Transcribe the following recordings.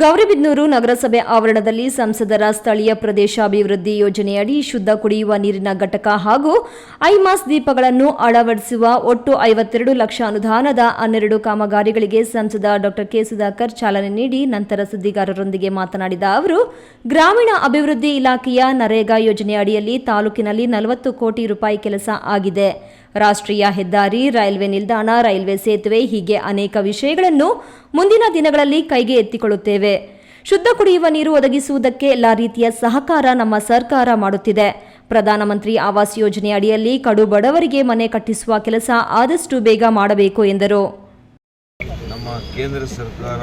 ಗೌರಿಬಿದನೂರು ನಗರಸಭೆ ಆವರಣದಲ್ಲಿ ಸಂಸದರ ಸ್ಥಳೀಯ ಪ್ರದೇಶಾಭಿವೃದ್ಧಿ ಯೋಜನೆಯಡಿ ಶುದ್ಧ ಕುಡಿಯುವ ನೀರಿನ ಘಟಕ ಹಾಗೂ ಐಮಾಸ್ ದೀಪಗಳನ್ನು ಅಳವಡಿಸುವ ಒಟ್ಟು ಐವತ್ತೆರಡು ಲಕ್ಷ ಅನುದಾನದ ಹನ್ನೆರಡು ಕಾಮಗಾರಿಗಳಿಗೆ ಸಂಸದ ಡಾ ಕೆ ಸುಧಾಕರ್ ಚಾಲನೆ ನೀಡಿ ನಂತರ ಸುದ್ದಿಗಾರರೊಂದಿಗೆ ಮಾತನಾಡಿದ ಅವರು, ಗ್ರಾಮೀಣ ಅಭಿವೃದ್ಧಿ ಇಲಾಖೆಯ ನರೇಗಾ ಯೋಜನೆ ಅಡಿಯಲ್ಲಿ ತಾಲೂಕಿನಲ್ಲಿ ನಲವತ್ತು ಕೋಟಿ ರೂಪಾಯಿ ಕೆಲಸ ಆಗಿದೆ. ರಾಷ್ಟ್ರೀಯ ಹೆದ್ದಾರಿ, ರೈಲ್ವೆ ನಿಲ್ದಾಣ, ರೈಲ್ವೆ ಸೇತುವೆ ಹೀಗೆ ಅನೇಕ ವಿಷಯಗಳನ್ನು ಮುಂದಿನ ದಿನಗಳಲ್ಲಿ ಕೈಗೆ ಎತ್ತಿಕೊಳ್ಳುತ್ತೇವೆ. ಶುದ್ಧ ಕುಡಿಯುವ ನೀರು ಒದಗಿಸುವುದಕ್ಕೆ ಎಲ್ಲ ರೀತಿಯ ಸಹಕಾರ ನಮ್ಮ ಸರ್ಕಾರ ಮಾಡುತ್ತಿದೆ. ಪ್ರಧಾನಮಂತ್ರಿ ಆವಾಸ್ ಯೋಜನೆ ಅಡಿಯಲ್ಲಿ ಕಡು ಬಡವರಿಗೆ ಮನೆ ಕಟ್ಟಿಸುವ ಕೆಲಸ ಆದಷ್ಟು ಬೇಗ ಮಾಡಬೇಕು ಎಂದರು. ನಮ್ಮ ಕೇಂದ್ರ ಸರ್ಕಾರ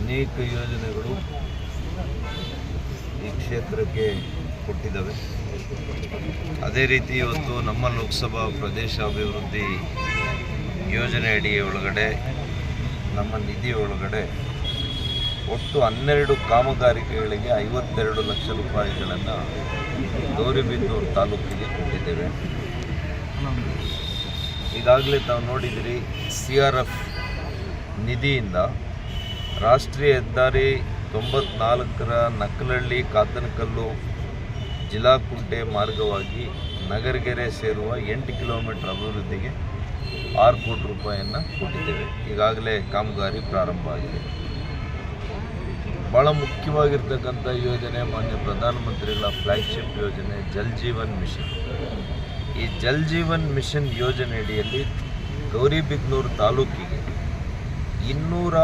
ಅನೇಕ ಯೋಜನೆಗಳು ಈ ಕ್ಷೇತ್ರಕ್ಕೆ ಕೊಟ್ಟಿದ್ದಾವೆ. ಅದೇ ರೀತಿ ಇವತ್ತು ನಮ್ಮ ಲೋಕಸಭಾ ಪ್ರದೇಶ ಅಭಿವೃದ್ಧಿ ಯೋಜನೆ ಅಡಿ ಒಳಗಡೆ, ನಮ್ಮ ನಿಧಿಯ ಒಳಗಡೆ ಒಟ್ಟು ಹನ್ನೆರಡು ಕಾಮಗಾರಿಕೆಗಳಿಗೆ ಐವತ್ತೆರಡು ಲಕ್ಷ ರೂಪಾಯಿಗಳನ್ನು ಗೌರಿಬಿದ್ದೂರು ತಾಲೂಕಿಗೆ ಕೊಟ್ಟಿದ್ದೇವೆ. ಈಗಾಗಲೇ ತಾವು ನೋಡಿದಿರಿ, ಸಿ ಆರ್ ಎಫ್ ನಿಧಿಯಿಂದ ರಾಷ್ಟ್ರೀಯ ಹೆದ್ದಾರಿ ತೊಂಬತ್ನಾಲ್ಕರ ನಕ್ಕಲಹಳ್ಳಿ ಕಾತನಕಲ್ಲು ಜಿಲಾಕುಂಟೆ ಮಾರ್ಗವಾಗಿ ನಗರಗೆರೆ ಸೇರುವ ಎಂಟು ಕಿಲೋಮೀಟರ್ ಅಭಿವೃದ್ಧಿಗೆ ಆರು ಕೋಟಿ ರೂಪಾಯಿಯನ್ನು ಕೊಟ್ಟಿದ್ದೇವೆ. ಈಗಾಗಲೇ ಕಾಮಗಾರಿ ಪ್ರಾರಂಭ ಆಗಿದೆ. ಭಾಳ ಮುಖ್ಯವಾಗಿರ್ತಕ್ಕಂಥ ಯೋಜನೆ ಮಾನ್ಯ ಪ್ರಧಾನಮಂತ್ರಿಗಳ ಫ್ಲ್ಯಾಗ್ಶಿಪ್ ಯೋಜನೆ ಜಲ್ ಜೀವನ್ ಮಿಷನ್. ಈ ಜಲ್ ಜೀವನ್ ಮಿಷನ್ ಯೋಜನೆಯಡಿಯಲ್ಲಿ ಗೌರಿಬಿದ್ನೂರು ತಾಲೂಕಿಗೆ ಇನ್ನೂರ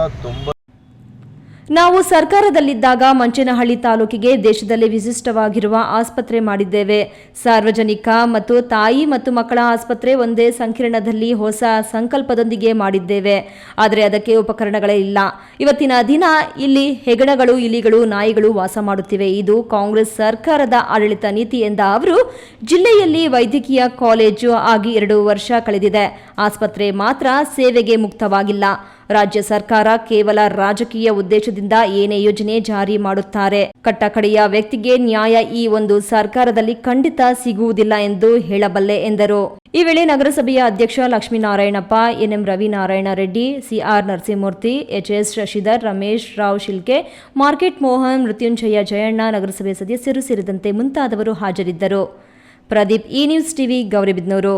ನಾವು ಸರ್ಕಾರದಲ್ಲಿದ್ದಾಗ ಮಂಚೇನಹಳ್ಳಿ ತಾಲೂಕಿಗೆ ದೇಶದಲ್ಲಿ ವಿಶಿಷ್ಟವಾಗಿರುವ ಆಸ್ಪತ್ರೆ ಮಾಡಿದ್ದೇವೆ. ಸಾರ್ವಜನಿಕ ಮತ್ತು ತಾಯಿ ಮತ್ತು ಮಕ್ಕಳ ಆಸ್ಪತ್ರೆ ಒಂದೇ ಸಂಕೀರ್ಣದಲ್ಲಿ ಹೊಸ ಸಂಕಲ್ಪದೊಂದಿಗೆ ಮಾಡಿದ್ದೇವೆ. ಆದರೆ ಅದಕ್ಕೆ ಉಪಕರಣಗಳೇ ಇಲ್ಲ. ಇವತ್ತಿನ ದಿನ ಇಲ್ಲಿ ಹೆಗಣಗಳು, ಇಲಿಗಳು, ನಾಯಿಗಳು ವಾಸ ಮಾಡುತ್ತಿವೆ. ಇದು ಕಾಂಗ್ರೆಸ್ ಸರ್ಕಾರದ ಆಡಳಿತ ನೀತಿ ಎಂದ ಅವರು, ಜಿಲ್ಲೆಯಲ್ಲಿ ವೈದ್ಯಕೀಯ ಕಾಲೇಜು ಆಗಿ ಎರಡು ವರ್ಷ ಕಳೆದಿದೆ. ಆಸ್ಪತ್ರೆ ಮಾತ್ರ ಸೇವೆಗೆ ಮುಕ್ತವಾಗಿಲ್ಲ. ರಾಜ್ಯ ಸರ್ಕಾರ ಕೇವಲ ರಾಜಕೀಯ ಉದ್ದೇಶದಿಂದ ಏನೇ ಯೋಜನೆ ಜಾರಿ ಮಾಡುತ್ತಾರೆ. ಕಟ್ಟಕಡೆಯ ವ್ಯಕ್ತಿಗೆ ನ್ಯಾಯ ಈ ಒಂದು ಸರ್ಕಾರದಲ್ಲಿ ಖಂಡಿತ ಸಿಗುವುದಿಲ್ಲ ಎಂದು ಹೇಳಬಲ್ಲೆ ಎಂದರು. ಈ ವೇಳೆ ನಗರಸಭೆಯ ಅಧ್ಯಕ್ಷ Lakshminarayanappa, NM Ravinarayana Reddy, CR Narasimhamurthy, HS Shashidhar, Ramesh Rao Shilke, market Mohan, Mrityunjaya Jayanna, ನಗರಸಭೆ ಸದಸ್ಯರು ಸೇರಿದಂತೆ ಮುಂತಾದವರು ಹಾಜರಿದ್ದರು. Pradeep E news TV, Gauribidanur.